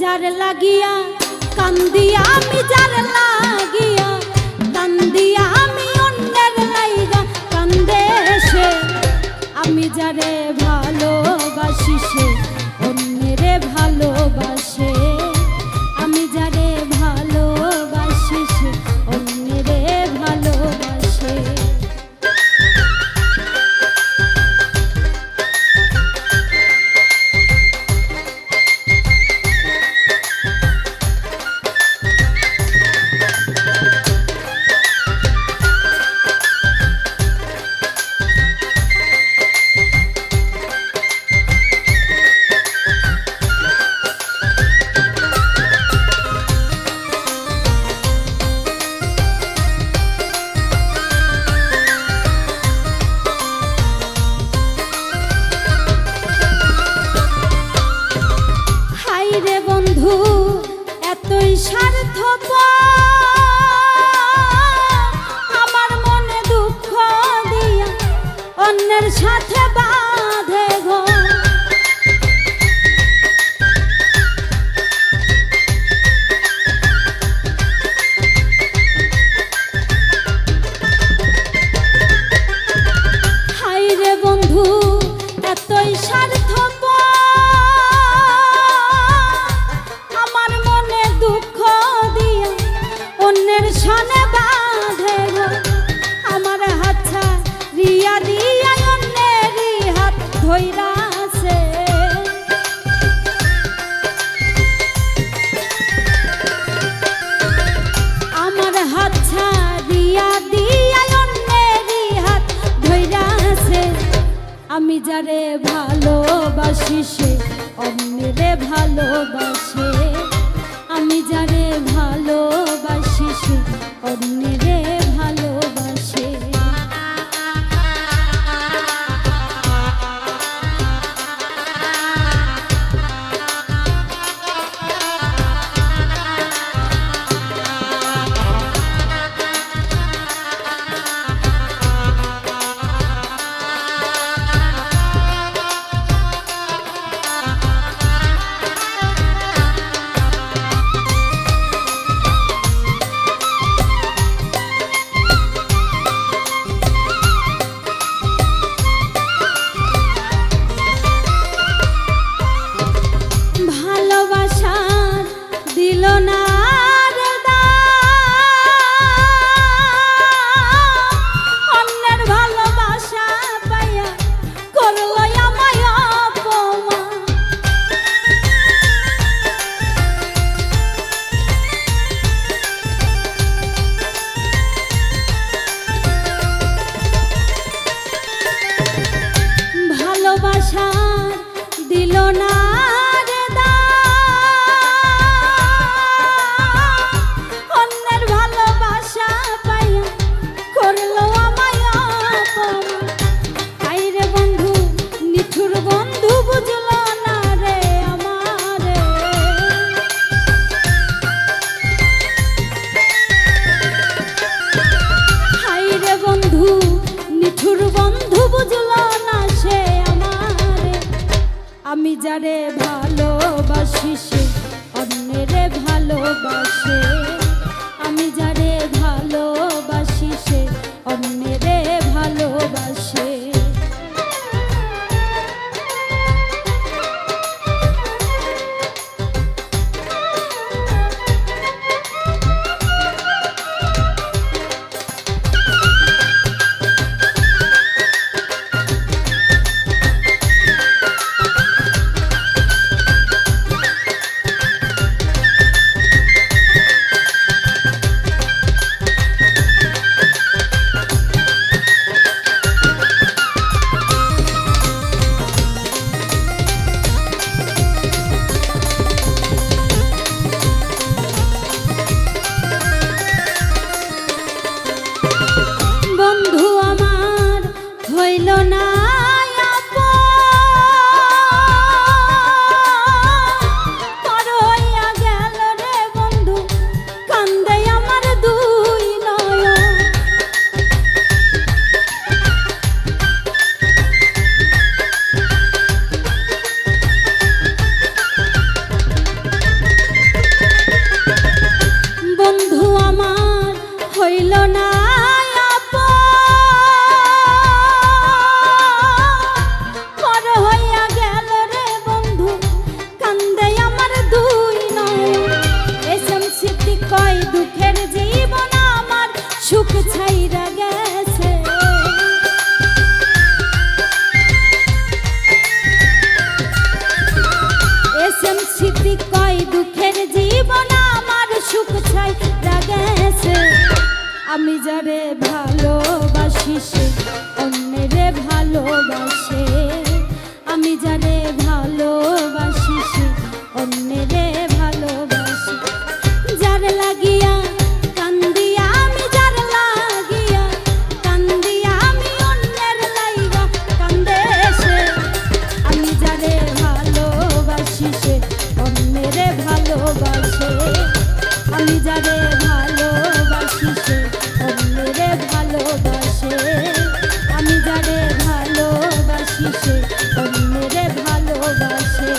যার লাগিয়া কান্দিয়া আমি যার লাগিয়া কান্দিয়া রে বন্ধু, এতই স্বার্থ আমার মনে দুঃখ দিয়া অন্যের সাথে বাঁধে গো। হাই রে বন্ধু, এতই স্বার্থ যারে ভালোবাসি সে অন্যেরে ভালোবাসে। আমি যারে ভালোবাসি দিল না যারে ভালোবাসি সে অন্যের ভালোবাসে। আমি যারে কয় দুঃখের জীবন, আমার সুখ ছাই রাগেছে আমি যারে ভালোবাসি, সে অন্যেরে ভালোবাসে। আমি যারে ভালোবাসি, সে অন্যেরে ভালোবাসে। আমি যারে ভালোবাসি সে অন্যরে ভালোবাসে। আমি যারে ভালোবাসি সে অন্যরে ভালোবাসে।